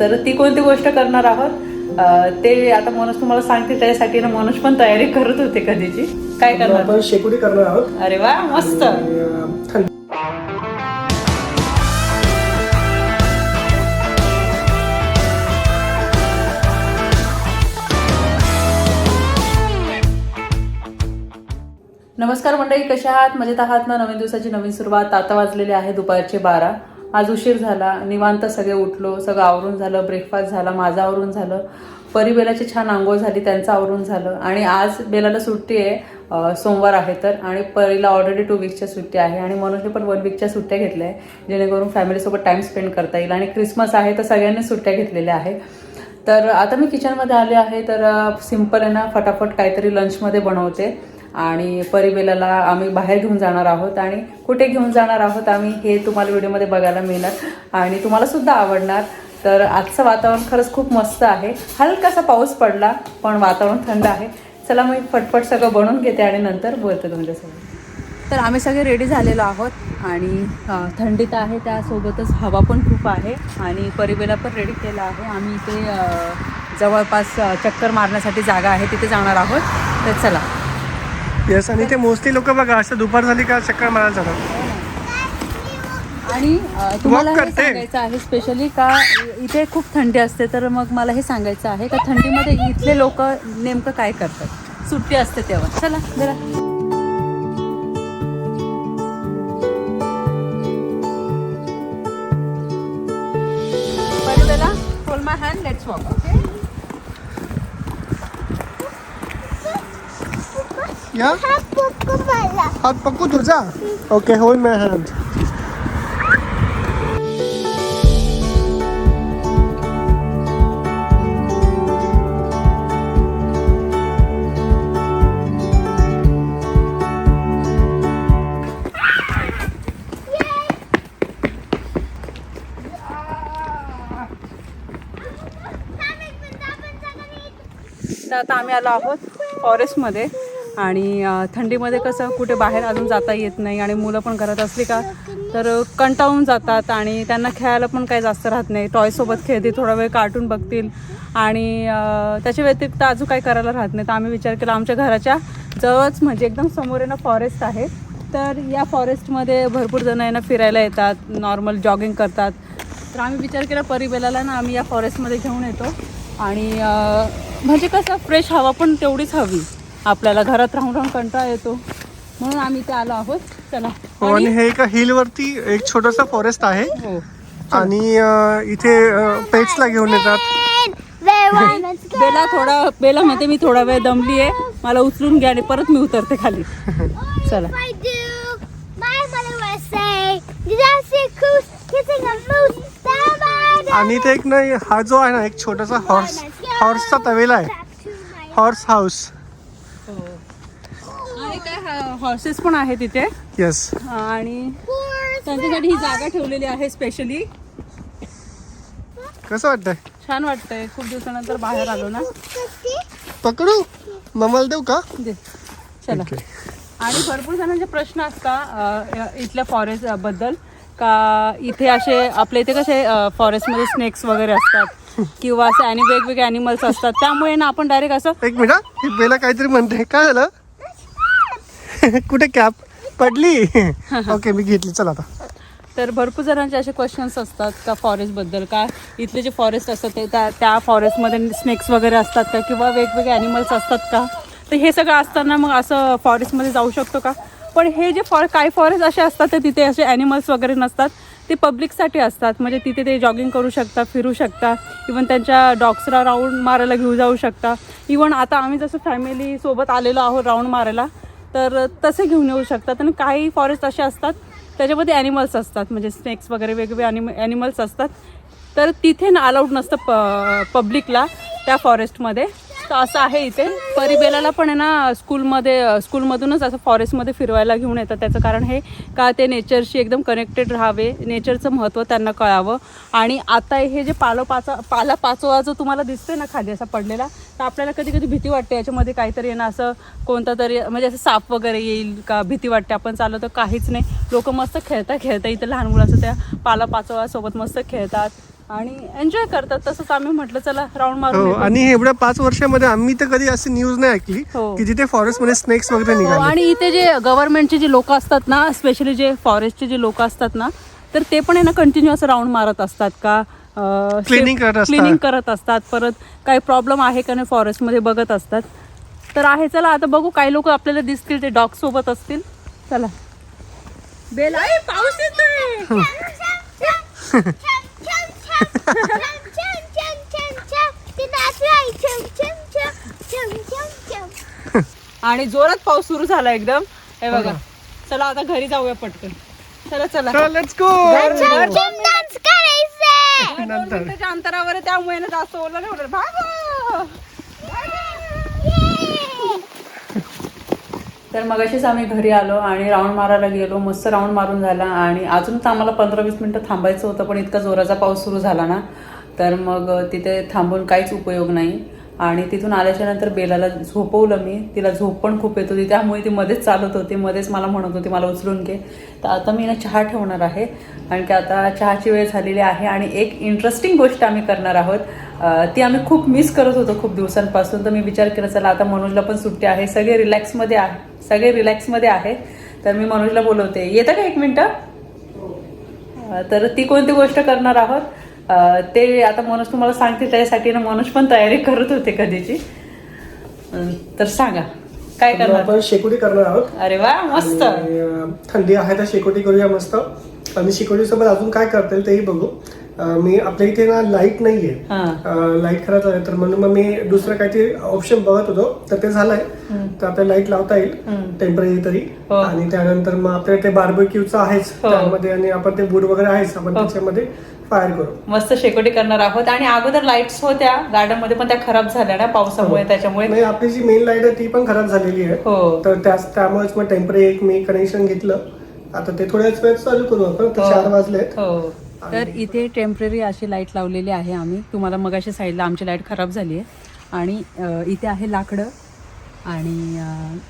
तर ती कोणती गोष्ट करणार आहोत? ते आता मनोज तुम्हाला सांगते त्याच्यासाठी ना मनोज पण तयारी करत होते कधीची. काय करणार? आपण शेकोटी करणार आहोत. अरे वा मस्त. नमस्कार मंडळी कशा आहात? मजेत आहात ना? नवीन दिवसाची नवीन सुरुवात. आता वाजलेले आहे दुपारचे बारा. आज उशीर झाला निवांत सगळे उठलो सगळं आवरून झालं ब्रेकफास्ट झाला माझं आवरून झालं. परी बेलाची छान आंघोळ झाली त्यांचं आवरून झालं. आणि आज बेलाला सुट्टी आहे सोमवार आहे तर. आणि परीला ऑलरेडी टू वीकच्या सुट्टी आहे. आणि मनोजने पण वन वीकच्या सुट्ट्या घेतल्या आहे जेणेकरून फॅमिलीसोबत टाईम स्पेंड करता येईल. आणि क्रिसमस आहे तर सगळ्यांनी सुट्ट्या घेतलेल्या आहे तर आता मी किचनमध्ये आले आहे तर सिंपल आहे ना फटाफट काहीतरी लंचमध्ये बनवते. आणि परिबेलाला आम्ही बाहेर घेऊन जाणार आहोत आणि कुठे घेऊन जाणार आहोत आम्ही हे तुम्हाला व्हिडिओमध्ये बघायला मिळणार. आणि तुम्हाला सुद्धा आवडणार. तर आजचं वातावरण खरंच खूप मस्त आहे. हलकासा पाऊस पडला पण वातावरण थंड आहे. चला मी फटफट सगळं बनवून घेते आणि नंतर बोलते तुमच्यासोबत. तर आम्ही सगळे रेडी झालेलो आहोत आणि थंडीत आहे त्यासोबतच हवा पण खूप आहे आणि परिबेला पण रेडी केला आहे. आम्ही इथे जवळपास चक्कर मारण्यासाठी जागा आहे तिथे जाणार आहोत. तर चला. येस आणि ते मोस्टली लोक बघा असं दुपार झाली का चक्कर मारायला जातात. आणि अ, तुम्हाला हे करते. सांगायचं आहे स्पेशली का इथे खूप थंडी असते तर मग मला हे सांगायचं आहे का थंडीमध्ये इथले लोक नेमकं काय करतात? सुट्टी असते तेव्हा. चला जरा. Hold my hand let's walk okay या हात पक्कू तुझा? ओके होल्ड माय हँड तर आता आम्ही आलो आहोत फॉरेस्टमध्ये. आणि थंडीमध्ये कसं कुठे बाहेर अजून जाता येत नाही आणि मुलं पण घरात असली का तर कंटाळून जातात आणि त्यांना खेळायला पण काही जास्त राहत नाही. टॉयसोबत खेळतील थोडा वेळ कार्टून बघतील आणि त्याच्या व्यतिरिक्त अजून काही करायला राहत नाही तर आम्ही विचार केला आमच्या घराच्या जवळच म्हणजे एकदम समोर आहे ना फॉरेस्ट आहे. तर या फॉरेस्टमध्ये भरपूर जण आहे ना फिरायला येतात नॉर्मल जॉगिंग करतात. तर आम्ही विचार केला परिबेलाला ना आम्ही या फॉरेस्टमध्ये घेऊन येतो. आणि म्हणजे कसं फ्रेश हवा पण तेवढीच हवी. आपल्याला घरात राहून राहून कंटाळा येतो. म्हणून आम्ही इथे आलो आहोत. चला. हो आणि हे एका हिल वरती एक छोटंसं फॉरेस्ट आहे. हो. आणि इथे पेट्सला घेऊन येतात. बेला थोडा बेला म्हणते मी थोडा वेळ दमली आहे. मला उचलून घ्या आणि परत मी उतरते खाली. चला. आणि ते एक नाही हा जो आहे ना एक छोटासा हॉर्स हॉर्सचा तवेला आहे. हॉर्स हाऊस हॉर्सेस पण आहे तिथे येस आणि. त्यांच्यासाठी ही जागा ठेवलेली आहे स्पेशली कसं वाटतंय? छान वाटतंय. खूप दिवसानंतर बाहेर आलो ना. पकडू? मम्माला देऊ का? दे. चला. आणि भरपूर जणांचे प्रश्न असतात अ, इथल्या फॉरेस्टबद्दल का इथे असे आपल्या इथे कसे फॉरेस्टमध्ये स्नेक्स वगैरे असतात किंवा असे आणि वेगवेगळे अॅनिमल्स असतात त्यामुळे ना आपण डायरेक्ट असं एक मिनिट बेला काहीतरी म्हणते. काय झालं? कुठे कॅप? पडली? ओके मी घेतली. चल आता. तर भरपूर जणांचे असे क्वेश्चन्स असतात का फॉरेस्टबद्दल का इथले जे फॉरेस्ट असतात ते त्या त्या फॉरेस्टमध्ये स्नेक्स वगैरे असतात का? किंवा वेगवेगळे ॲनिमल्स असतात का? तर हे सगळं असताना मग असं फॉरेस्टमध्ये जाऊ शकतो का? पण हे जे फॉर काही फॉरेस्ट असे असतात तर तिथे असे ॲनिमल्स वगैरे नसतात. ते पब्लिकसाठी असतात. म्हणजे तिथे ते जॉगिंग करू शकता फिरू शकता. इवन त्यांच्या डॉग्सला राऊंड मारायला घेऊन जाऊ शकता. इवन आता आम्ही जसं फॅमिली सोबत आलेलो आहोत राऊंड मारायला तर तसे घेऊन येऊ शकतात. आणि काही फॉरेस्ट असे असतात त्याच्यामध्ये ॲनिमल्स असतात. म्हणजे स्नेक्स वगैरे वेगवेगळे ॲनिम ॲनिमल्स असतात. तर तिथे ना अलाउड नसतं प पब्लिकला त्या फॉरेस्टमध्ये तर असं आहे इथे. परिबेलाला पण आहे ना स्कूलमध्ये स्कूलमधूनच असं फॉरेस्टमध्ये फिरवायला घेऊन येतात. त्याचं कारण हे का ते नेचरशी एकदम कनेक्टेड राहावे. नेचरचं महत्त्व त्यांना कळावं. आणि आता हे जे पालोपाचा पाला पाचोळा जो तुम्हाला दिसतोय ना खाली असा पडलेला तर आपल्याला कधी कधी भीती वाटते. याच्यामध्ये काहीतरी आहे ना असं कोणता तरी म्हणजे असं साप वगैरे येईल का भीती वाटते. आपण चाललो तर काहीच नाही. लोक मस्त खेळता खेळता इथं लहान मुलं असं त्या पाला पाचोळ्यासोबत मस्त खेळतात. आणि एन्जॉय करतात तसंच आम्ही म्हटलं चला राऊंड मारून हो. आणि एवढ्या पाच वर्षामध्ये आम्ही तर कधी अशी न्यूज नाही ऐकली हो. की जिथे फॉरेस्टमध्ये स्नेक्स वगैरे हो, निघाले आणि इथे जे गव्हर्नमेंटचे जे लोक असतात ना स्पेशली जे फॉरेस्टचे जे लोक असतात ना तर ते पण आहे ना कंटिन्यू असं राऊंड मारत असतात का Cleaning करत असतात. क्लिनिंग करत असतात परत काही प्रॉब्लेम आहे का नाही फॉरेस्टमध्ये बघत असतात तर आहे चला आता बघू काही लोक आपल्याला दिसतील ते डॉग सोबत असतील चला बेल आहे पाऊस येतोय आणि जोरात पाऊस सुरू झाला एकदम. हे बघा. चला आता घरी जाऊया पटकन. चला चला. लेट्स गो अंतरावर त्यामुळे ना जास्त ओला नाही होणार. भागो तर मगाशीच आम्ही घरी आलो आणि राऊंड मारायला गेलो मस्त राऊंड मारून झाला आणि अजून तर आम्हाला पंधरा वीस मिनटं थांबायचं होतं पण इतका जोराचा पाऊस सुरू झाला ना तर मग तिथे थांबून काहीच उपयोग नाही. आणि तिथून आल्याच्यानंतर बेलाला झोपवलं मी. तिला झोप पण खूप येत होती. त्यामुळे ती मध्येच चालत होती. मध्येच मला म्हणत होती मला उचलून घे. तर आता मी ना चहा ठेवणार आहे. कारण की आता चहाची वेळ झालेली आहे आणि एक इंटरेस्टिंग गोष्ट आम्ही करणार आहोत. ती आम्ही खूप मिस करत होतो खूप दिवसांपासून. तर मी विचार केला चला आता मनोजला पण सुट्टी आहे. सगळे रिलॅक्समध्ये आहे. सगळे रिलॅक्समध्ये आहे. तर मी मनोजला बोलवते. येतं का एक मिनटं? तर ती कोणती गोष्ट करणार आहोत? ते आता मनोज तुम्हाला सांगते त्याच्यासाठी ना मनोज पण तयारी करत होते कधीची. तर सांगा काय करणार? आपण शेकोटी करणार आहोत. अरे वा मस्त. थंडी आहे तर शेकोटी करूया मस्त. आणि शेकोटी सोबत अजून काय करता येईल तेही बघू. मी आपल्या इथे ना लाइट नाहीये. हा. लाइट खराब झाली तर म्हणून मग मी दुसरं काहीतरी ऑप्शन बघत होतो. तर ते झालंय. तर आपल्याला लाइट लावता येईल. टेंपररी तरी. हो. आणि त्यानंतर मग आपल्या ते बार्बेक्यूचं आहेच. हो. त्यामध्ये आणि आपण ते वूड वगैरे आहेच आपण त्याच्यामध्ये. फायर करू. मस्त शेकोटी करणार आहोत. आणि अगोदर लाईट्स होत्या गार्डनमध्ये पण त्या खराब झाल्या ना पावसामुळे त्याच्यामुळे. नाही आपली जी मेन लाइट आहे ती पण खराब झालेली आहे. हो. तर त्याच त्यामुळेच मग टेंपररी एक मी कनेक्शन घेतलं. आता ते थोड्याच वेळात चालू करू आपण तर हो. चार वाजलेत हो. तर इथे टेंपररी अशी लाइट लावलेली आहे आम्ही. तुम्हाला मगाशी साईडला आमची लाइट खराब झाली आहे. आणि अ, इथे आहे लाकडं. आणि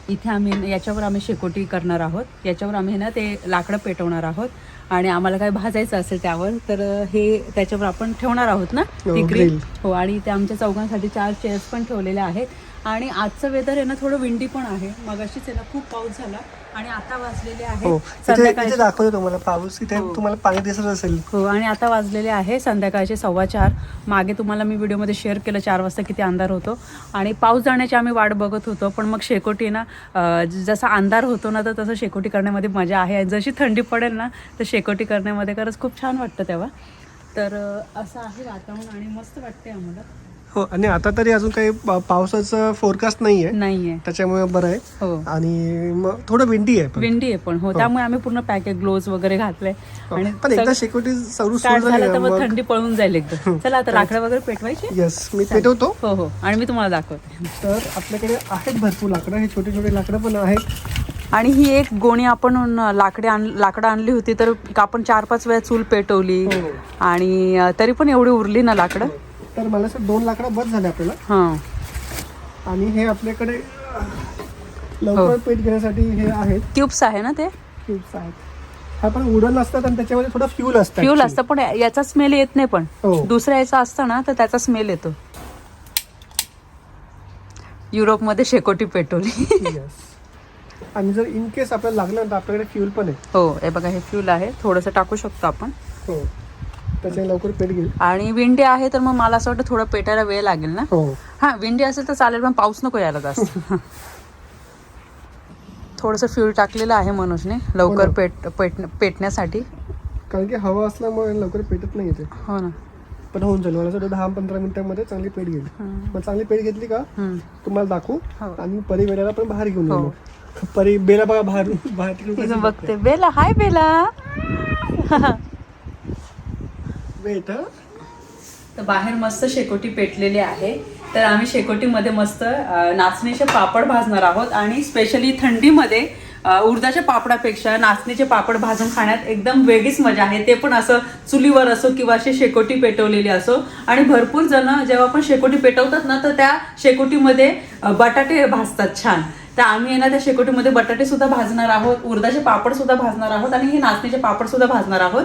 इथे आम्ही याच्यावर आम्ही शेकोटी करणार आहोत. याच्यावर आम्ही ना ते लाकडं पेटवणार आहोत. आणि आम्हाला काय भाजायचं असेल त्यावर तर हे त्याच्यावर आपण ठेवणार आहोत ना हो, ती ग्रिल. हो आणि इथे आमच्या चौघांसाठी चार चेअर्स पण ठेवलेल्या आहेत. आणि आजचं वेदर आहे ना थोडं विंडी पण आहे. मगाशीच आहे ना खूप पाऊस झाला आणि आता वाजलेले हो आहे इथे संध्याकाळी इथे दाखवतो तुम्हाला पाऊस. इथे हो. तुम्हाला पाणी दिसत असेल. हो आणि आता वाजलेले आहे संध्याकाळचे सव्वा चार. मागे तुम्हाला मी व्हिडिओमध्ये शेअर केलं चार वाजता किती अंधार होतो. आणि पाऊस जाण्याची आम्ही वाट बघत होतो पण मग शेकोटी ना जसा अंधार होतो ना तर तसं शेकोटी करण्यामध्ये मजा आहे. आणि जशी थंडी पडेल ना तर शेकोटी करण्यामध्ये खरंच खूप छान वाटतं तेव्हा. तर असं आहे वातावरण आणि मस्त वाटते आम्हाला. हो आणि आता तरी अजून काही पा- पावसाचं फोरकास्ट नाहीये. नाही आहे त्याच्यामुळे बरं आहे. हो. आणि मग थोडं विंडी आहे पण. विंडी आहे पण. हो त्यामुळे आम्ही पूर्ण पॅकेट ग्लोव्ज वगैरे घातले हो. आणि पण एकदा शेकोटी सुरू स्टार्ट सुरू झालं झाली तर मग थंडी पळून जाईल एकदम. चला आता लाकडं वगैरे पेटवायची? येस मी पेटवतो. हो हो. आणि मी तुम्हाला दाखवते. तर आपल्याकडे आहेत भरपूर लाकडं. हे छोटे छोटे लाकडं पण आहेत. आणि ही एक गोणी आपण लाकडे आण लाकडं आणली होती तर आपण चार पाच वेळा चूल पेटवली. हो. आणि अ, तरी पण एवढी उरली ना लाकडं? तर मला दोन लाकडं बस झाले आपल्याला. हां. आणि हे आपल्याकडे लवकर पेट घेण्यासाठी हे आहेत. ट्यूब्स आहे ना ते? ट्यूब्स आहेत. हा पण उडन असतात आणि त्याच्यामध्ये थोडं फ्यूल असतं फ्यूल. असतं पण याचा स्मेल येत नाही पण. हो. दुसऱ्या याचा असतं ना तर त्याचा स्मेल येतो. युरोपमध्ये शेकोटी पेटवली. Yes. आणि जर इन केस आपल्याला लागलं तर आपल्याकडे फ्यूल पण आहे. हो हे बघा हे फ्यूल आहे. थोडंसं टाकू शकतो आपण. हो. त्याच्याने लवकर पेट घेईल. आणि विंडी आहे तर मग मला असं वाटतं थोडं पेटायला वेळ लागेल ना? हो. हा विंडी असेल तर चालेल पण पाऊस नको यायला जास्त. थोडंसं फ्यूल टाकलेलं आहे मनोजने लवकर हो ना. पेट पेट पेटण्यासाठी. कारण की हवा असल्यामुळे लवकर पेटत नाही येते हो ना. पण होऊन जाईल. मला असं वाटतं दहा पंधरा मिनिटांमध्ये चांगली पेट घेईल. मग चांगली पेट घेतली का? हम्म. तुम्हाला दाखवू. हो. आणि परी बेलाला पण बाहेर घेऊन हो. येऊ मग. परी बेला बघा बाहेर बाहेर तिकडून बघते. बेला हाय बेला. वेट तर बाहेर मस्त शेकोटी पेटलेली आहे. तर आम्ही शेकोटीमध्ये मस्त नाचण्याचे नाचणीचे पापड भाजणार आहोत आणि स्पेशली थंडीमध्ये उडदाच्या पापडापेक्षा नाचणीचे पापड भाजून खाण्यात एकदम वेगळीच मजा आहे. ते पण असं चुलीवर असो किंवा अशी शेकोटी पेटवलेली असो. आणि भरपूर जण जेव्हा आपण शेकोटी पेटवतात ना तर त्या शेकोटीमध्ये बटाटे भाजतात छान. तर आम्ही आहे ना त्या शेकोटीमध्ये बटाटे सुद्धा भाजणार आहोत उर्दाचे पापड सुद्धा भाजणार आहोत आणि हे नाचणीचे पापड सुद्धा भाजणार आहोत.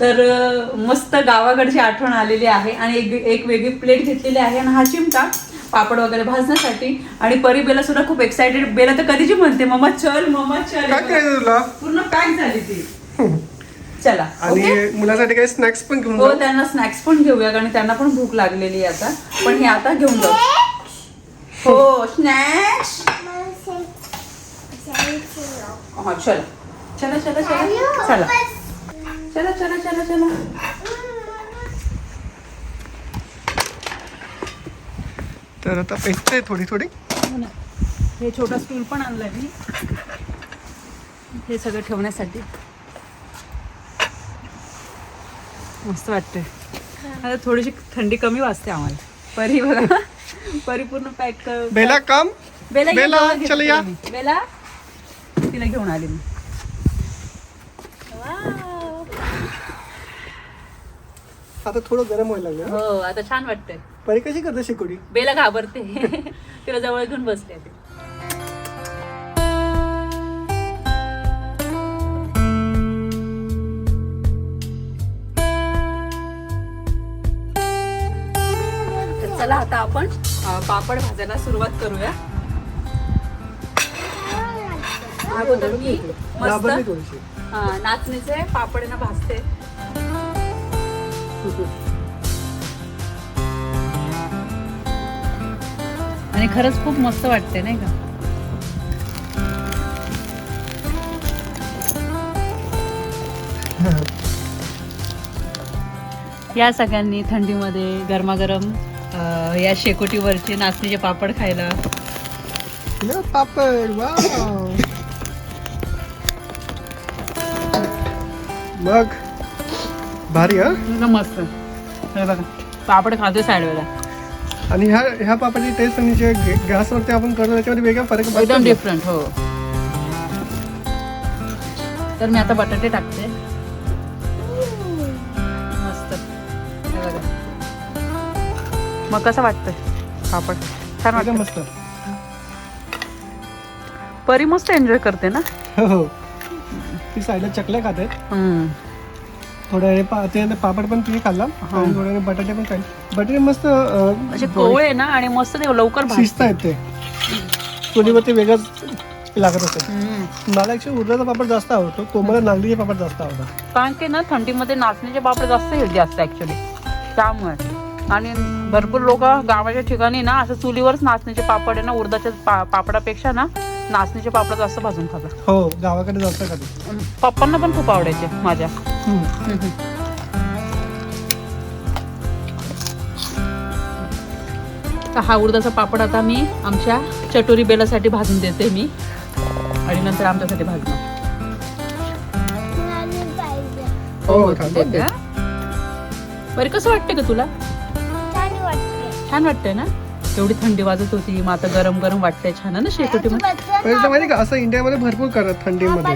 तर मस्त गावाकडची आठवण आलेली आहे आणि एक एक वेगळी प्लेट घेतलेली आहे. आणि हा चिमटा पापड वगैरे भाजण्यासाठी. आणि परी बेला सुद्धा खूप एक्साइटेड बेला तर कधीची म्हणते? मम्मा चल मम्मा चल. काय करायचं तुला? पूर्ण पॅक झाली ती. चला आणि मुलासाठी काही स्नॅक्स पण घेऊन हो त्यांना स्नॅक्स पण घेऊया आणि त्यांना पण भूक लागलेली आहे आता. पण हे आता घेऊन जाऊ. हो स्नॅक्स हा चला. चला चला चला. चला चला चला चला. तर आता पेटते थोडी थोडी. हो. हे छोटा स्टूल पण आणलाय मी. हे सगळं ठेवण्यासाठी. मस्त वाटतंय. आता थोडीशी थंडी कमी वाजते आम्हाला. परी बघा. परी पूर्ण पॅक बेला काम. बेला बेला, चल तिला या. मी. बेला? तिला घेऊन आली मी. आता थोडं गरम व्हायला लागलं. हो आता छान वाटतंय. परी कशी करते शेकोटी बेला घाबरते. तिला जवळ घेऊन बसले ती. तर चला आता आपण अं, पापड भाजायला सुरुवात करूया. अगोदर मी घाबरली मस्त थोडीशी. हा, नाचणीचे पापड ना भाजते. आणि खरंच खूप मस्त वाटते नाही का? या सगळ्यांनी थंडीमध्ये गरमागरम या शेकोटीवरचे नाचणीचे पापड खायला. पापड मग भारी हा? मस्त. बघा पापड खातोय साईडवेला आणि ह्या ह्या पापडची टेस्ट आणि जे गॅसवरती आपण करतो त्याच्यामध्ये वेगळा फरक एकदम डिफरंट हो. तर मी आता बटाटे टाकते. मस्त. हे बघा. मग कसं वाटतंय? पापड. छान एकदम वाटतं मस्त. परी मस्त एन्जॉय करते ना? हो हो. ती साईडला चकल्या खात हम्म. थोड्या वेळ पा ते पापड पण तिने खाल्ला. आणि बटाटे पण खाल्ले. बटाटे मस्त असे कोवळे ना आणि मस्त ते लवकर. शिजत आहेत ते चुलीवरती वेगळंच लागत असेल. मला ऍक्च्युली उडदाचा पापड जास्त आवडतो. कोमला नागलीचे पापड जास्त आवडतात. कारण की ना थंडीमध्ये नाचणीचे पापड जास्त हेल्दी असते ऍक्च्युली त्यामुळे. आणि भरपूर लोक गावाच्या ठिकाणी ना असं चुलीवरच नाचणीचे पापड आहे ना उडदाच्या पा पापडापेक्षा ना नाचणीचे पापड जास्त भाजून खातात हो गावाकडे जास्त खाते. पप्पांना पण खूप आवडायचे माझ्या. तर हा उडदाचा पापड आता मी आमच्या चटोरी बेलासाठी भाजून देते मी. आणि नंतर आमच्यासाठी भाजणार. हो, हो छान देते, हा. बरं कसं वाटतं का तुला? छान वाटतंय ना? एवढी थंडी वाजत होती मग आता गरम गरम वाटतंय छान आहे ना शेकोटी माहिती का असं इंडियामध्ये भरपूर करत थंडीमध्ये.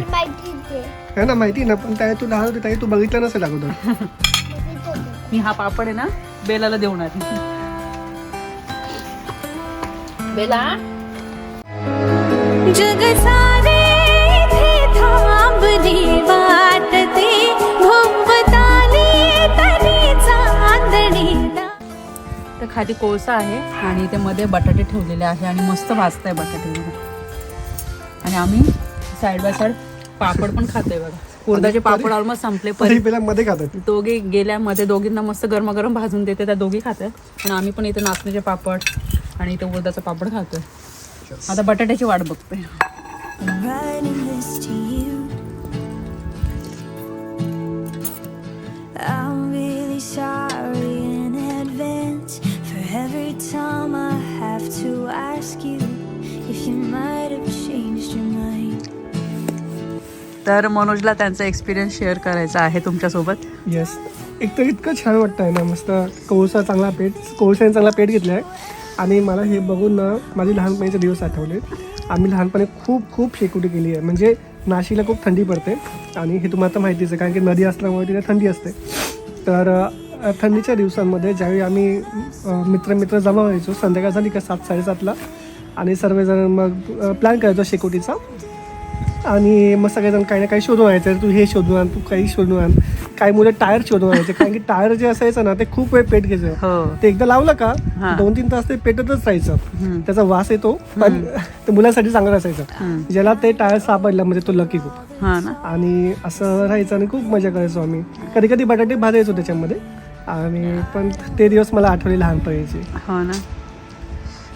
है ना माहिती ना पण त्या तू लहान होती त्याही तू बघितलं नसेल अगोदर. मी हा पापड आहे ना बेलाला देऊन आली. बेला? जग सारे इथे थांबली. खाली कोळसा आहे आणि ते मध्ये बटाटे ठेवलेले आहे आणि मस्त भाजताय बटाटे वगैरे. आणि आम्ही साईड बाय साईड पापड पण खातोय बघा. उडदाचे पापड ऑलमोस्ट संपले पहिला मध्ये खातात. दोघे गेल्यामध्ये दोघींना मस्त गरमागरम भाजून देते त्या दोघी खातात. आणि आम्ही पण इथे नाचणीचे पापड आणि इथे उडदाचं पापड खातोय. आता बटाट्याची वाट बघतोय. तर मनोजला त्यांचा एक्सपिरियन्स शेअर करायचा आहे तुमच्यासोबत. येस एक तर इतकं छान वाटतं आहे ना मस्त कोळसा चांगला पेट कोळशाने चांगला पेट घेतला आहे आणि मला हे बघून ना माझी लहानपणीचे दिवस आठवले. आम्ही लहानपणी खूप खूप शेकोटी केली आहे. म्हणजे नाशिकला खूप थंडी पडते. आणि हे तुम्हाला माहितीच आहे कारण की नदी असल्यामुळे तिथे थंडी असते. तर थंडीच्या दिवसांमध्ये ज्यावेळी आम्ही मित्र मित्र जमा व्हायचो संध्याकाळ झाली का सात साडेसातला. आणि सर्वजण मग प्लॅन करायचो शेकोटीचा. आणि मग सगळेजण काही ना काही शोधून आणायचं तू हे शोधून आण तू काही शोधून आण. काही मुलं टायर शोधून आणायचे कारण की टायर जे असायचं ना ते खूप वेळ पेट घ्यायचं. हो. ते एकदा लावलं का हा. दोन तीन तास ते पेटतच राहायचं. त्याचा वास येतो पण ते मुलांसाठी चांगलं असायचं. ज्याला ते टायर सापडलं म्हणजे तो लकी खूप. हा आणि असं राहायचं आणि खूप मजा करायचो आम्ही. कधी कधी बटाटे भाजायचो त्याच्यामध्ये. आणि पण ते दिवस मला आठवले लहानपणीचे. हो ना.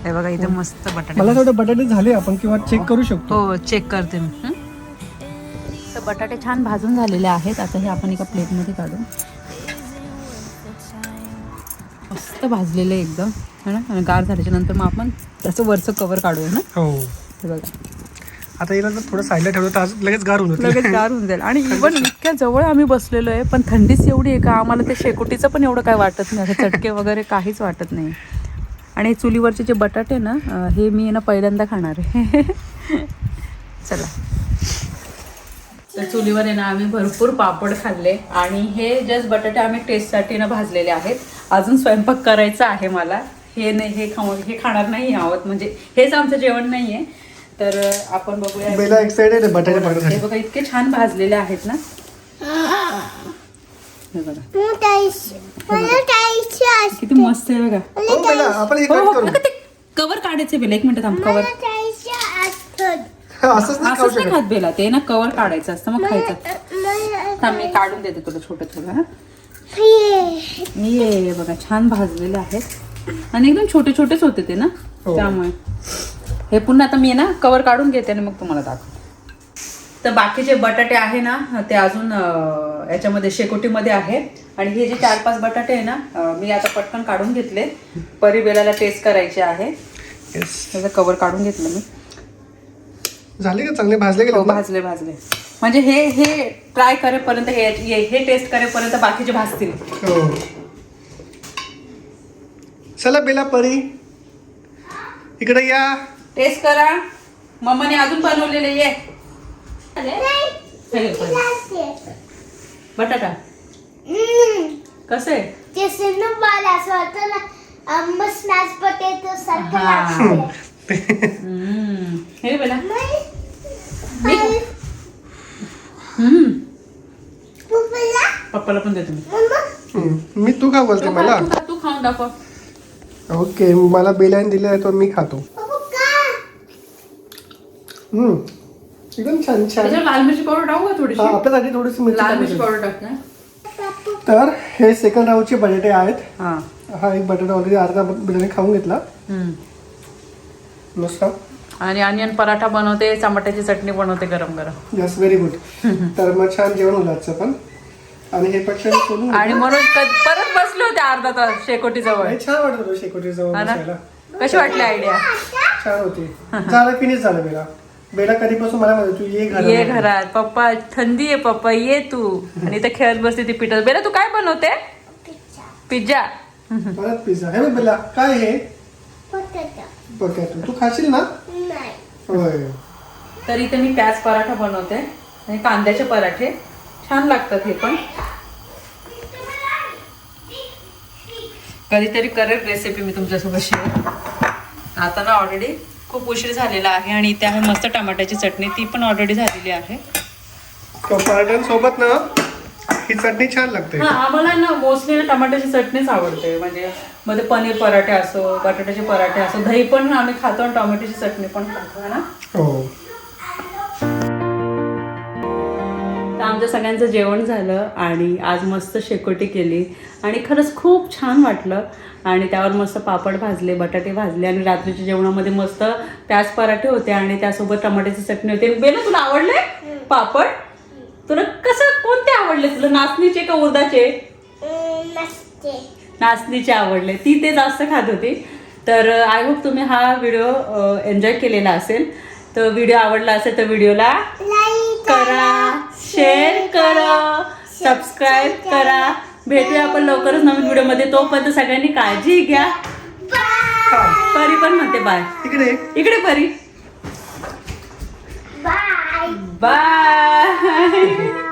हे बघा इथे मस्त बटाटे मला थोडं बटाटे झाले आपण किंवा चेक करू शकतो. हो चेक करते मी. हं? तर बटाटे छान भाजून झालेले आहेत. आता हे आपण एका प्लेटमध्ये काढू. मस्त भाजलेले एकदम. है ना? आणि गार झाल्याच्यानंतर मग आपण त्याचं वरचं कवर काढूया ना? हो. हे बघा. आता याला जर थोडं साईडला ठेवलं तर आज लगेच गार होऊन लगेच गार होऊन जाईल. आणि इव्हन इतक्या जवळ आम्ही बसलेलो आहे पण थंडीच एवढी आहे का? आम्हाला ते शेकोटीचं पण एवढं काय वाटत नाही. असं चटके वगैरे काहीच वाटत नाही. आणि चुलीवरचे जे बटाटे ना हे मी ना पहिल्यांदा खाणार आहे. चला. तर चुलीवर आहे ना आम्ही भरपूर पापड खाल्ले आणि हे जस्ट बटाटे आम्ही टेस्टसाठी ना भाजलेले आहेत. अजून स्वयंपाक करायचा आहे मला. हे नाही हे खाऊ हे खाणार नाही आहोत. म्हणजे हेच आमचं जेवण नाही आहे तर आपण बघूया. बेला एक्साइटेड आहे बटाटे हे बघा इतके छान भाजलेले आहेत ना. हे किती मस्त आहे बघा. हो हो, हो, कवर काढायचं बेला एक मिनिट थांब कवर असंच नाही खाऊ असंच नाही शकत. खात बेला. ते ना कवर काढायचं असतं मग खायचं. थांब मी काढून देते तुला छोटं थोडं हा. ये बघा छान भाजलेले आहेत. आणि एकदम छोटे छोटेच होते ते ना हो. त्यामुळे. हे पुन्हा आता मी ना कवर काढून घेते आणि मग तुम्हाला दाखव. तर बाकीचे बटाटे आहे ना ते अजून अं, याच्यामध्ये शेकोटीमध्ये आहे. आणि हे जे चार पाच बटाटे आहे ना अं, मी आता पटकन काढून घेतले. परी बेलाला टेस्ट करायचे आहे. त्याचं कवर काढून घेतलं मी. झाले का चांगले? भाजले हो गेले ना? भाजले भाजले. म्हणजे हे हे ट्राय करेपर्यंत हे हे- हे टेस्ट करेपर्यंत बाकीचे भाजतील. हो. चला बेला परी इकडे या. टेस्ट करा. मम्माने अजून बनवलेले ये. हे. बटाटा. कसं? स्मॅश पोटॅटो सारखं हा. लागते. हे बेला. नाही मी हम्म. पप्पाला पण देतो मी. मी तू का बोलते मला? तू खा, तू खाऊन दाखव. ओके मला बेलाने दिले आहे तो मी खातो. पप्पा का हम्म, एकदम छान छान. त्याच्यावर लाल मिरची पावडर टाकू का हा थोडीशी आपल्यासाठी थोडीशी मिरची लाल मिरची टाकायची. पावडर टाक ना. तर हे सेकंड राऊंडचे बटाटे आहेत. हा. हा एक बटाटा ऑलरेडी अर्धा बिर्याणी खाऊन घेतला. नुसता आणि अनियन पराठा बनवते टमाट्याची चटणी बनवते गरम गरम यस व्हेरी गुड तर मग छान जेवण होईल आजचं पण. आणि हे पक्षी सोडून आणि म्हणून क- परत बसले होते अर्धा तास शेकोटी जवळ छान वाटत होतं शेकोटी जवळ हा ना? बसायला. कशी वाटली आयडिया छान होती. झालं फिनिश झालं बेला. बेला कधीपासून मला म्हणतो तू ये घरात. ये घरात. पप्पा थंडी आहे पप्पा ये तू. आणि इथे खेळत बसते ती पिठा. बेला तू काय बनवते? पिझ्झा. परत पिझ्झा. हे बघ बेला काय हे पोटॅटो बघ तू खाशील ना? नाही. होय. तर इथे मी प्याज पराठा बनवते आणि कांद्याचे पराठे. छान लागतात हे पण. कधीतरी करेल रेसिपी मी तुमच्यासोबत शेअर आता ना ऑलरेडी खूप उशीर झालेला आहे आणि इथे आहे मस्त टमाट्याची चटणी ती पण ऑलरेडी झालेली आहे. तो पराठ्यांसोबत ना ही चटणी छान लागते. हा आम्हाला ना मोस्टली ना टमाट्याची चटणीच आवडते. म्हणजे मध्ये पनीर पराठे असो बटाट्याचे पराठे असो दही पण आम्ही खातो आणि टोमॅटोची चटणी पण खातो ना? हो. तर आमच्या सगळ्यांचं जेवण झालं आणि आज मस्त शेकोटी केली. आणि खरंच खूप छान वाटलं. आणि त्यावर मस्त पापड भाजले बटाटे भाजले आणि रात्रीच्या जेवणामध्ये मस्त प्याज पराठे होते आणि त्यासोबत टमाट्याची चटणी होती. बेला तुला आवडले पापड? तुला कसं कोणते आवडले? तुला नाचणीचे का नसते नाचणीचे आवडले. ती ते जास्त खात होती. तर आय होप तुम्ही हा व्हिडिओ एन्जॉय केलेला असेल. तर व्हिडिओ आवडला असेल तर व्हिडिओला करा. शेअर करा सबस्क्राईब करा. भेटूया आपण लवकरच नवीन व्हिडिओमध्ये. तोपर्यंत सगळ्यांनी काळजी घ्या. परी पण म्हणते बाय. इकडे. इकडे परी. बाय. बाय.